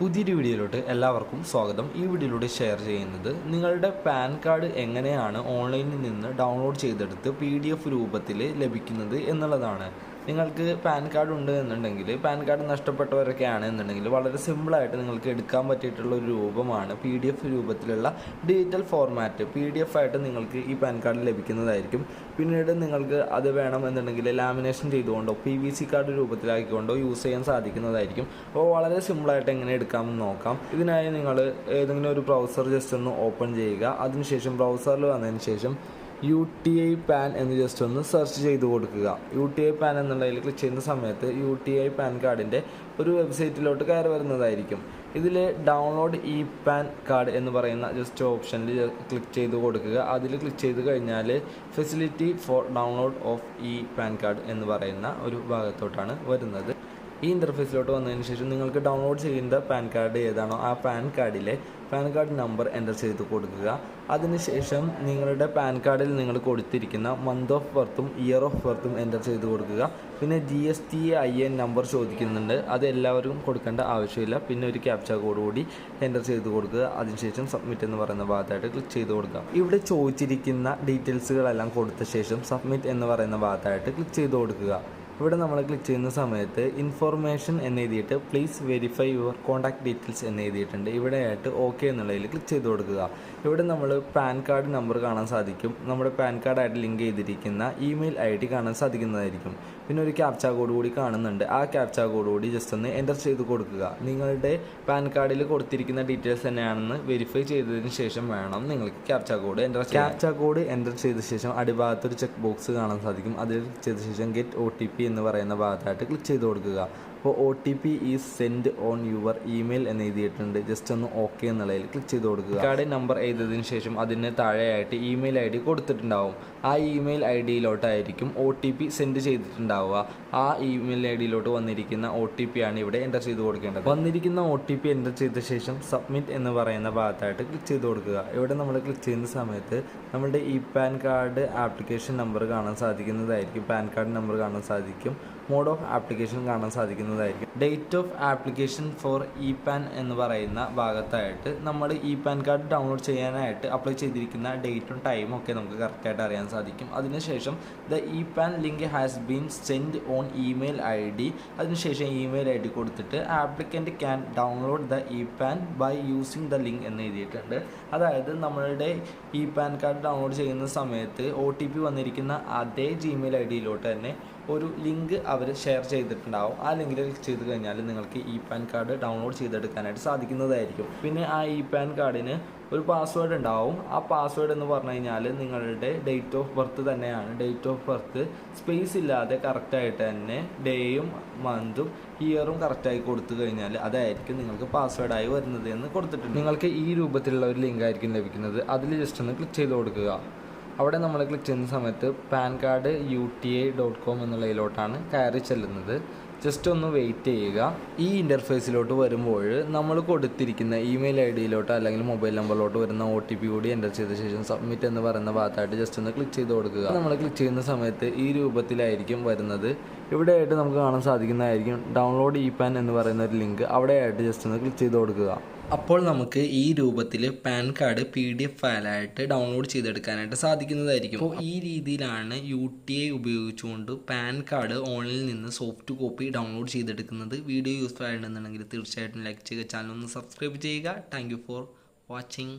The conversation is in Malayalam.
പുതിയൊരു വീഡിയോയിലോട്ട് എല്ലാവർക്കും സ്വാഗതം. ഈ വീഡിയോയിലൂടെ ഷെയർ ചെയ്യുന്നത് നിങ്ങളുടെ പാൻ കാർഡ് എങ്ങനെയാണ് ഓൺലൈനിൽ നിന്ന് ഡൗൺലോഡ് ചെയ്തെടുത്ത് പി രൂപത്തിൽ ലഭിക്കുന്നത് എന്നുള്ളതാണ്. നിങ്ങൾക്ക് പാൻ കാർഡ് ഉണ്ട് എന്നുണ്ടെങ്കിൽ പാൻ കാർഡ് നഷ്ടപ്പെട്ടവരൊക്കെ ആണ് എന്നുണ്ടെങ്കിൽ വളരെ സിമ്പിളായിട്ട് നിങ്ങൾക്ക് എടുക്കാൻ പറ്റിയിട്ടുള്ള ഒരു രൂപമാണ് പി ഡി എഫ് രൂപത്തിലുള്ള digital format. P D F ആയിട്ട് നിങ്ങൾക്ക് ഈ പാൻ കാർഡ് ലഭിക്കുന്നതായിരിക്കും. പിന്നീട് നിങ്ങൾക്ക് അത് വേണമെന്നുണ്ടെങ്കിൽ ലാമിനേഷൻ ചെയ്തുകൊണ്ടോ പി വി സി കാർഡ് രൂപത്തിലാക്കിക്കൊണ്ടോ യൂസ് ചെയ്യാൻ സാധിക്കുന്നതായിരിക്കും. അപ്പോൾ വളരെ സിമ്പിളായിട്ട് എങ്ങനെ എടുക്കാമെന്ന് നോക്കാം. ഇതിനായി നിങ്ങൾ ഏതെങ്കിലും ഒരു ബ്രൗസർ ജസ്റ്റ് ഒന്ന് ഓപ്പൺ ചെയ്യുക. അതിനുശേഷം ബ്രൗസറിൽ വന്നതിന് ശേഷം യു ടി ഐ പാൻ എന്ന് ജസ്റ്റ് ഒന്ന് സെർച്ച് ചെയ്ത് കൊടുക്കുക. യു ടി ഐ പാൻ എന്നുള്ളതിൽ ക്ലിക്ക് ചെയ്യുന്ന സമയത്ത് യു ടി ഐ പാൻ കാർഡിന്റെ ഒരു വെബ്സൈറ്റിലോട്ട് കയറി വരുന്നതായിരിക്കും. ഇതിൽ ഡൗൺലോഡ് ഇ പാൻ കാർഡ് എന്ന് പറയുന്ന ജസ്റ്റ് ഓപ്ഷനിൽ ക്ലിക്ക് ചെയ്ത് കൊടുക്കുക. അതിൽ ക്ലിക്ക് ചെയ്ത് കഴിഞ്ഞാൽ facility for download of e PAN card എന്ന് പറയുന്ന ഒരു ഭാഗത്തോട്ടാണ് വരുന്നത്. ഈ ഇന്റർഫേസിലോട്ട് വന്നതിന് ശേഷം നിങ്ങൾക്ക് ഡൗൺലോഡ് ചെയ്യുന്ന പാൻ കാർഡ് ഏതാണോ ആ പാൻ കാർഡിലെ പാൻ കാർഡ് നമ്പർ എന്റർ ചെയ്ത് കൊടുക്കുക. അതിനുശേഷം നിങ്ങളുടെ പാൻ കാർഡിൽ നിങ്ങൾ കൊടുത്തിരിക്കുന്ന മന്ത് ഓഫ് ബർത്തും ഇയർ ഓഫ് ബർത്തും എന്റർ ചെയ്ത് കൊടുക്കുക. പിന്നെ G S T I N number ചോദിക്കുന്നുണ്ട്. അത് എല്ലാവരും കൊടുക്കേണ്ട ആവശ്യമില്ല. പിന്നെ ഒരു ക്യാപ്ച കോഡ് കൂടി എന്റർ ചെയ്ത് കൊടുക്കുക. അതിനുശേഷം സബ്മിറ്റ് എന്ന് പറയുന്ന ഭാഗത്തായിട്ട് ക്ലിക്ക് ചെയ്ത് കൊടുക്കുക. ഇവിടെ ചോദിച്ചിരിക്കുന്ന ഡീറ്റെയിൽസുകളെല്ലാം കൊടുത്ത ശേഷം സബ്മിറ്റ് എന്ന് പറയുന്ന ഭാഗത്തായിട്ട് ക്ലിക്ക് ചെയ്ത് കൊടുക്കുക. ഇവിടെ നമ്മൾ ക്ലിക്ക് ചെയ്യുന്ന സമയത്ത് ഇൻഫോർമേഷൻ എന്ന് എഴുതിയിട്ട് please verify your contact details എന്ന് എഴുതിയിട്ടുണ്ട്. ഇവിടെ ആയിട്ട് ഓക്കെ എന്നുള്ളതിൽ ക്ലിക്ക് ചെയ്ത് കൊടുക്കുക. ഇവിടെ നമ്മൾ പാൻ കാർഡ് നമ്പർ കാണാൻ സാധിക്കും. നമ്മുടെ പാൻ കാർഡായിട്ട് ലിങ്ക് ചെയ്തിരിക്കുന്ന ഇമെയിൽ ഐ ഡി കാണാൻ സാധിക്കുന്നതായിരിക്കും. പിന്നെ ഒരു ക്യാപ്ച കോഡ് കൂടി കാണുന്നുണ്ട്. ആ ക്യാപ്ച കോഡ് കൂടി ജസ്റ്റ് ഒന്ന് എന്റർ ചെയ്ത് കൊടുക്കുക. നിങ്ങളുടെ പാൻ കാർഡിൽ കൊടുത്തിരിക്കുന്ന ഡീറ്റെയിൽസ് തന്നെയാണെന്ന് വെരിഫൈ ചെയ്തതിന് ശേഷം വേണം നിങ്ങൾക്ക് captcha code enter captcha code enter ചെയ്ത ശേഷം അടിഭാഗത്തൊരു ചെക്ക് ബോക്സ് കാണാൻ സാധിക്കും. അതിൽ ചെയ്ത ശേഷം ഗെറ്റ് ഒ ടി പി എന്ന് പറയുന്ന ഭാഗത്തായിട്ട് ക്ലിക്ക് ചെയ്ത് കൊടുക്കുക. അപ്പോൾ O T P is send on your email എന്ന് എഴുതിയിട്ടുണ്ട്. ജസ്റ്റ് ഒന്ന് ഓക്കെ എന്നുള്ളതിൽ ക്ലിക്ക് ചെയ്ത് കൊടുക്കുക. കാർഡ് നമ്പർ എഴുതിയതിന് ശേഷം അതിന് താഴെയായിട്ട് ഇമെയിൽ ഐ ഡി കൊടുത്തിട്ടുണ്ടാവും. ആ ഇമെയിൽ ഐ ഡിയിലോട്ടായിരിക്കും ഒ ടി പി സെൻഡ് ചെയ്തിട്ടുണ്ടാവുക. ആ ഇമെയിൽ ഐ ഡിയിലോട്ട് വന്നിരിക്കുന്ന ഒ ടി പി ആണ് ഇവിടെ എന്റർ ചെയ്ത് കൊടുക്കേണ്ടത്. വന്നിരിക്കുന്ന ഒ ടി പി എന്റർ ചെയ്ത ശേഷം സബ്മിറ്റ് എന്ന് പറയുന്ന ഭാഗത്തായിട്ട് ക്ലിക്ക് ചെയ്ത് കൊടുക്കുക. ഇവിടെ നമ്മൾ ക്ലിക്ക് ചെയ്യുന്ന സമയത്ത് നമ്മുടെ ഈ പാൻ കാർഡ് ആപ്ലിക്കേഷൻ നമ്പർ കാണാൻ സാധിക്കുന്നതായിരിക്കും. പാൻ കാർഡ് നമ്പർ കാണാൻ സാധിക്കും. മോഡ് ഓഫ് ആപ്ലിക്കേഷൻ കാണാൻ സാധിക്കുന്നതായിരിക്കും. Date of application for e PAN എന്ന് പറയുന്ന ഭാഗത്തായിട്ട് നമ്മൾ ഇ പാൻ കാർഡ് ഡൗൺലോഡ് ചെയ്യാനായിട്ട് അപ്ലൈ ചെയ്തിരിക്കുന്ന ഡേറ്റും ടൈമും ഒക്കെ നമുക്ക് കറക്റ്റായിട്ട് അറിയാൻ സാധിക്കും. അതിനുശേഷം the e PAN link has been send on email I D അതിനുശേഷം ഇമെയിൽ ഐ ഡി കൊടുത്തിട്ട് applicant can download the e PAN by using the link എന്ന് എഴുതിയിട്ടുണ്ട്. അതായത് നമ്മളുടെ ഇ പാൻ കാർഡ് ഡൗൺലോഡ് ചെയ്യുന്ന സമയത്ത് ഒ ടി പി വന്നിരിക്കുന്ന അതേ ജിമെയിൽ ഐ ഡിയിലോട്ട് തന്നെ ഒരു ലിങ്ക് അവർ ഷെയർ ചെയ്തിട്ടുണ്ടാവും. ആ ലിങ്കിൽ ക്ലിക്ക് ചെയ്ത് കഴിഞ്ഞാൽ നിങ്ങൾക്ക് ഇ പാൻ കാർഡ് ഡൗൺലോഡ് ചെയ്തെടുക്കാനായിട്ട് സാധിക്കുന്നതായിരിക്കും. പിന്നെ ആ ഇ പാൻ കാർഡിന് ഒരു പാസ്വേഡ് ഉണ്ടാവും. ആ പാസ്വേഡ് എന്ന് പറഞ്ഞു കഴിഞ്ഞാൽ നിങ്ങളുടെ ഡേറ്റ് ഓഫ് ബർത്ത് തന്നെയാണ്. ഡേറ്റ് ഓഫ് ബർത്ത് സ്പേസ് ഇല്ലാതെ കറക്റ്റായിട്ട് തന്നെ ഡേയും മന്തും ഇയറും കറക്റ്റായി കൊടുത്തു കഴിഞ്ഞാൽ അതായിരിക്കും നിങ്ങൾക്ക് പാസ്വേഡായി വരുന്നത് എന്ന് കൊടുത്തിട്ടുണ്ട്. നിങ്ങൾക്ക് ഈ രൂപത്തിലുള്ള ഒരു ലിങ്ക് ആയിരിക്കും ലഭിക്കുന്നത്. അതിൽ ജസ്റ്റ് ഒന്ന് ക്ലിക്ക് ചെയ്ത് കൊടുക്കുക. അവിടെ നമ്മൾ ക്ലിക്ക് ചെയ്യുന്ന സമയത്ത് PAN card U T I dot com എന്നുള്ളതിലോട്ടാണ് കയറി ചെല്ലുന്നത്. ജസ്റ്റ് ഒന്ന് വെയിറ്റ് ചെയ്യുക. ഈ ഇന്റർഫേസിലോട്ട് വരുമ്പോൾ നമ്മൾ കൊടുത്തിരിക്കുന്ന ഇമെയിൽ ഐ ഡിയിലോട്ടോ അല്ലെങ്കിൽ മൊബൈൽ നമ്പറിലോട്ട് വരുന്ന ഒ ടി പി കൂടി എന്റർ ചെയ്ത ശേഷം സബ്മിറ്റ് എന്ന് പറയുന്ന ഭാഗത്തായിട്ട് ജസ്റ്റ് ഒന്ന് ക്ലിക്ക് ചെയ്ത് കൊടുക്കുക. നമ്മൾ ക്ലിക്ക് ചെയ്യുന്ന സമയത്ത് ഈ രൂപത്തിലായിരിക്കും വരുന്നത്. ഇവിടെയായിട്ട് നമുക്ക് കാണാൻ സാധിക്കുന്നതായിരിക്കും ഡൗൺലോഡ് ഇ പാൻ എന്ന് പറയുന്ന ഒരു ലിങ്ക് അവിടെയായിട്ട് ജസ്റ്റ് ഒന്ന് ക്ലിക്ക് ചെയ്ത് കൊടുക്കുക. അപ്പോൾ നമുക്ക് ഈ രൂപത്തിൽ PAN card P D F ഫയലായിട്ട് download ചെയ്തെടുക്കാനായിട്ട് സാധിക്കുന്നതായിരിക്കും. അപ്പോൾ ഈ രീതിയിലാണ് യു ടി ഐ ഉപയോഗിച്ചുകൊണ്ട് പാൻ കാർഡ് ഓൺലൈനിൽ നിന്ന് സോഫ്റ്റ് കോപ്പി ഡൗൺലോഡ് ചെയ്തെടുക്കുന്നത്. വീഡിയോ യൂസ്ഫുൾ ആയിട്ടുണ്ടെന്നുണ്ടെങ്കിൽ തീർച്ചയായിട്ടും ലൈക്ക് ചെയ്യുക. ചാനൽ ഒന്ന് സബ്സ്ക്രൈബ് ചെയ്യുക. Thank for watching